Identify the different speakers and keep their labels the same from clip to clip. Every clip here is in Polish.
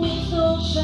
Speaker 1: 你总是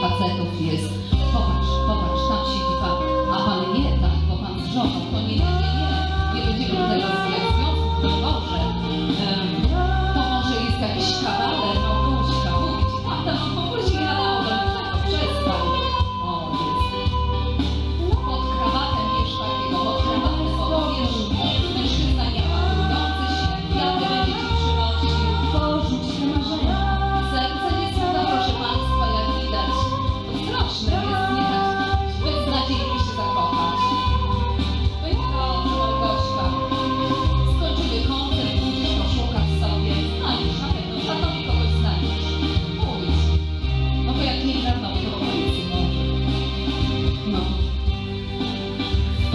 Speaker 1: Patrick of Years.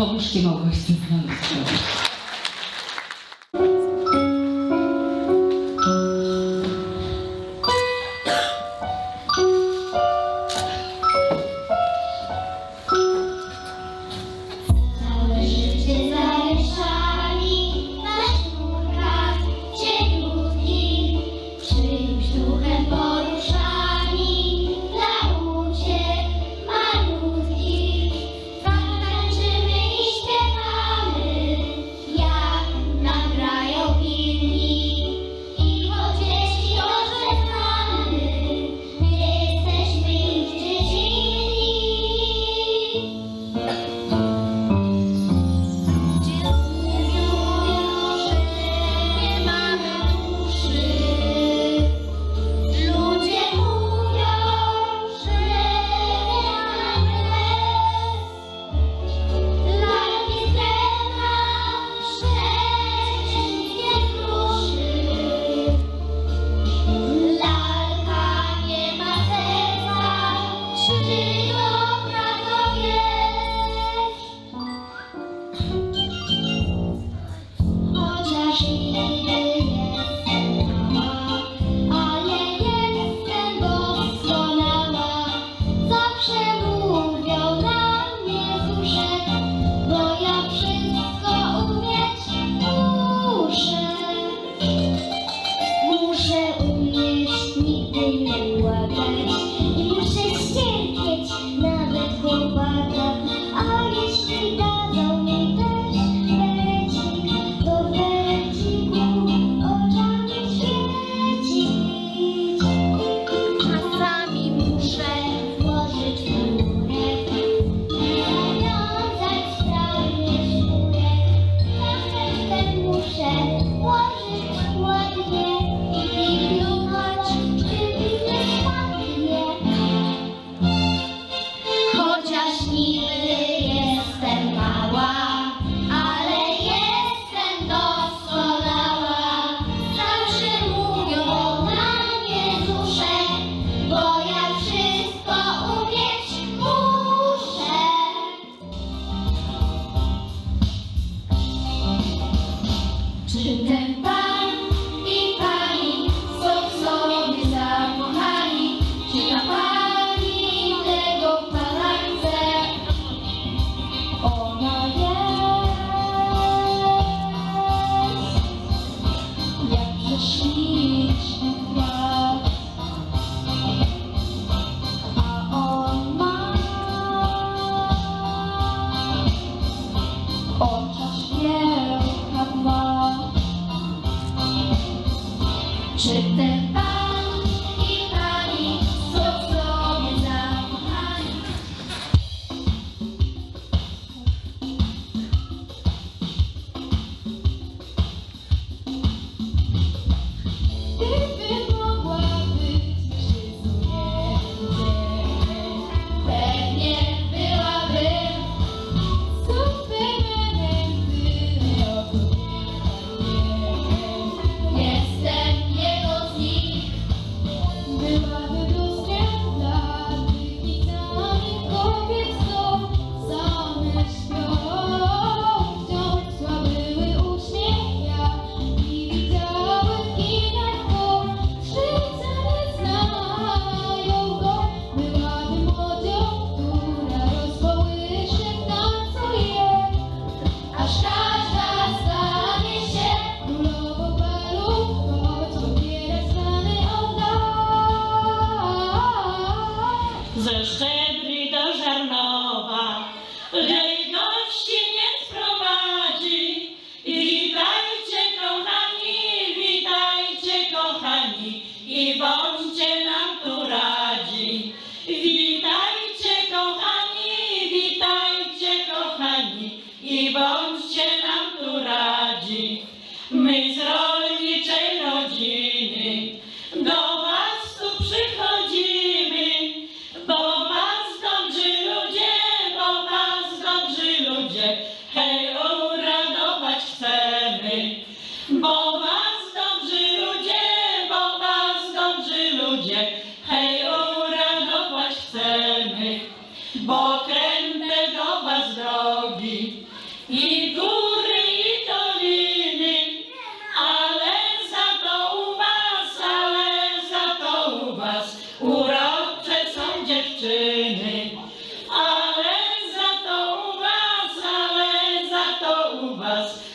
Speaker 1: Pomóżcie Małgośce znaleźć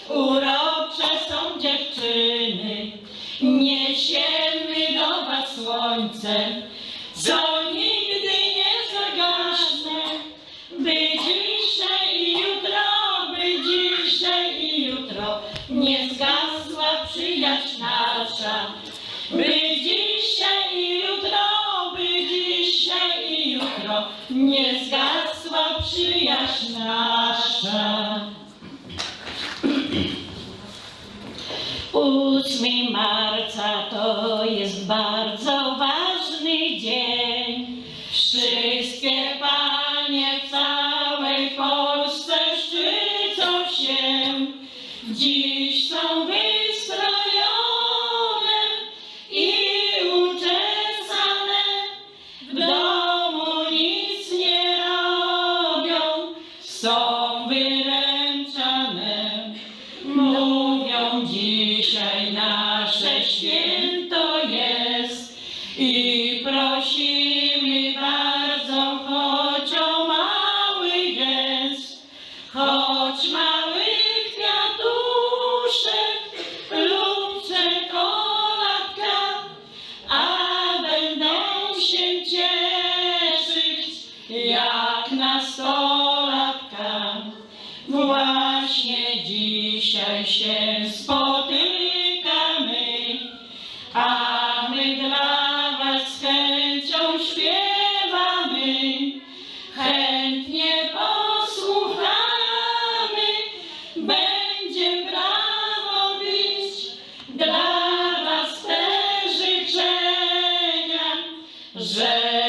Speaker 2: urocze są dziewczyny. Niesiemy do was słońce, co nigdy nie zagasne. By dzisiaj i jutro, by dzisiaj i jutro nie zgasła przyjaźń nasza. By dzisiaj i jutro, by dzisiaj i jutro nie zgasła przyjaźń nasza. 8 marca to jest bardzo ważny dzień. Wszystkie panie w całej Polsce szczycą się. Dziś są wystrojone i uczesane. W domu nic nie robią. Są że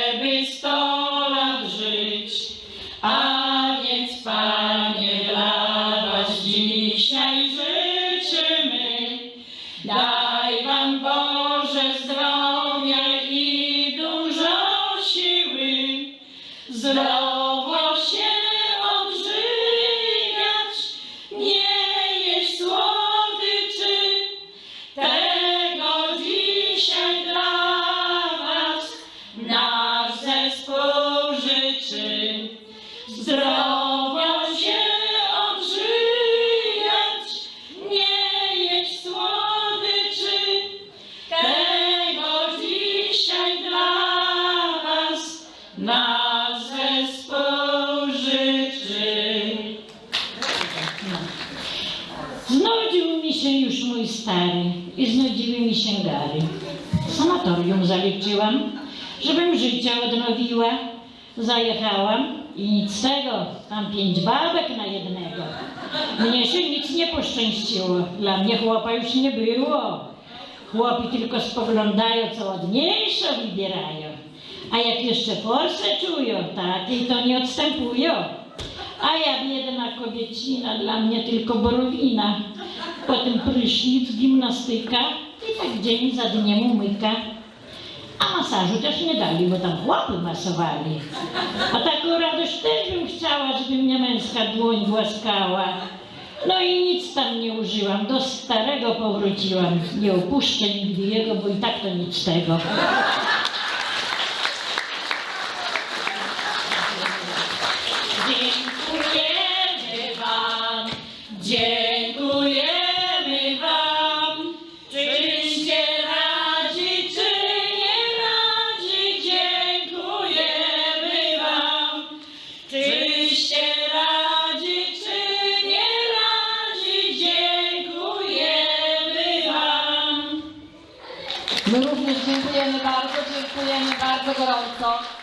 Speaker 2: Zdrowia się odżywiać, nie jeść słodyczy. Tego dzisiaj dla was na zespół życzy. Znudził mi się już mój stary i znudziły mi się gary. Sanatorium zaliczyłam, żebym życie odnowiła. Zajechałam i nic tego, tam pięć babek na jednego. Mnie się nic nie poszczęściło, dla mnie chłopa już nie było. Chłopi tylko spoglądają, co ładniejsze wybierają. A jak jeszcze forsę czują, takiej to nie odstępują. A ja biedna kobiecina, dla mnie tylko borowina. Potem prysznic, gimnastyka i tak dzień za dniem umyka. A masażu też nie dali, bo tam chłopy masowali. A taką radość też bym chciała, żeby mnie męska dłoń głaskała. No i nic tam nie użyłam, do starego powróciłam. Nie opuszczę nigdy jego, bo i tak to nic tego.
Speaker 1: Agora há um.